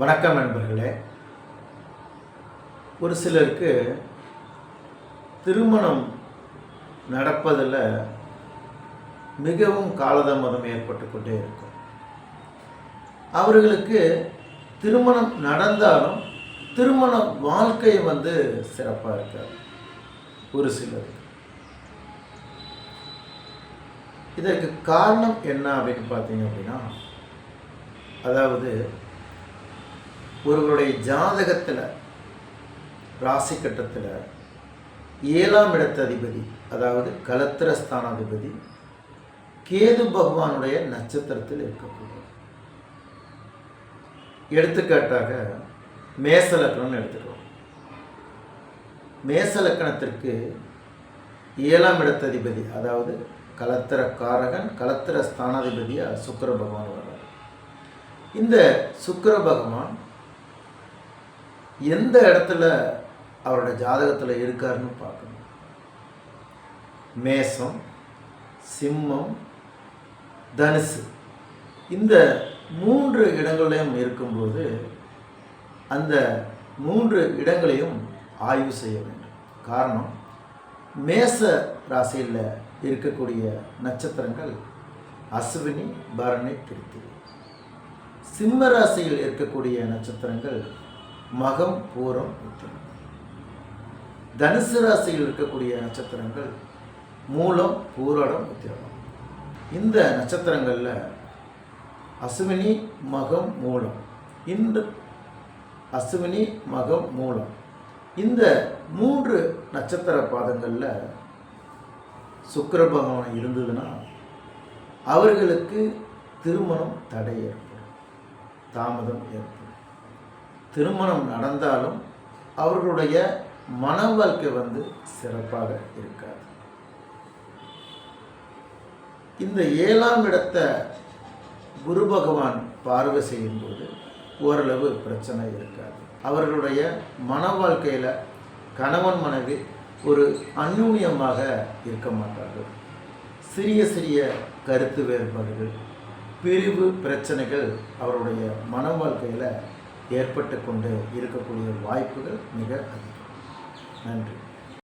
வணக்கம் நண்பர்களே. ஒரு சிலருக்கு திருமணம் நடப்பதில் மிகவும் காலதாமதம் ஏற்பட்டு கொண்டே இருக்கும். அவர்களுக்கு திருமணம் நடந்தாலும் திருமண வாழ்க்கை வந்து சிறப்பாக இருக்காது. ஒரு சிலருக்கு. இதற்கு காரணம் என்ன அப்படின்னு பார்த்தீங்க அப்படின்னா அதாவது ஒருவருடைய ஜாதகத்தில் ராசி கட்டத்தில் ஏழாம் இடத்து அதிபதி அதாவது கலத்திர ஸ்தானாதிபதி கேது பகவானுடைய நட்சத்திரத்தில் இருக்கக்கூடிய எடுத்துக்காட்டாக மேச லக்கணம்னு எடுத்துக்கிறோம் மேச லக்கணத்திற்கு ஏழாம் இடத்ததிபதி அதாவது கலத்திர காரகன் கலத்திர ஸ்தானாதிபதியாக சுக்கிர பகவான் வர்றார் இந்த சுக்கிர பகவான் எந்த இடத்துல அவரோட ஜாதகத்தில் இருக்காருன்னு பார்க்கணும். மேசம் சிம்மம் தனுசு. இந்த மூன்று இடங்களையும் இருக்கும்போது அந்த மூன்று இடங்களையும் ஆய்வு செய்ய வேண்டும். காரணம் மேச ராசியில் இருக்கக்கூடிய நட்சத்திரங்கள் அஸ்வினி பரணி திருத்தி சிம்ம ராசியில் இருக்கக்கூடிய நட்சத்திரங்கள் மகம் பூரம் உத்திரம் தனுசு ராசியில் இருக்கக்கூடிய நட்சத்திரங்கள் மூலம் பூராடம் உத்திரம் இந்த நட்சத்திரங்களில் அசுவினி மகம் மூலம். இந்த அசுவினி மகம் மூலம். இந்த மூன்று நட்சத்திர பாதங்களில் சுக்கர பகவான் இருந்ததுன்னா அவர்களுக்கு திருமணம் தடை ஏற்படும். தாமதம் ஏற்படும். திருமணம் நடந்தாலும் அவர்களுடைய மன வாழ்க்கை வந்து சிறப்பாக இருக்காது. இந்த ஏழாம் இடத்தை குரு பகவான் பார்வை செய்யும்போது ஓரளவு பிரச்சனை இருக்காது. அவர்களுடைய மன வாழ்க்கையில் கணவன் மனைவி ஒரு அந்யூன்யமாக இருக்க மாட்டார்கள். சிறிய சிறிய கருத்து வேறுபாடுகள் பிரிவு பிரச்சனைகள் அவருடைய மன வாழ்க்கையில் ஏற்பட்டு கொண்டு இருக்கக்கூடிய வாய்ப்புகள் மிக அதிகம். நன்றி.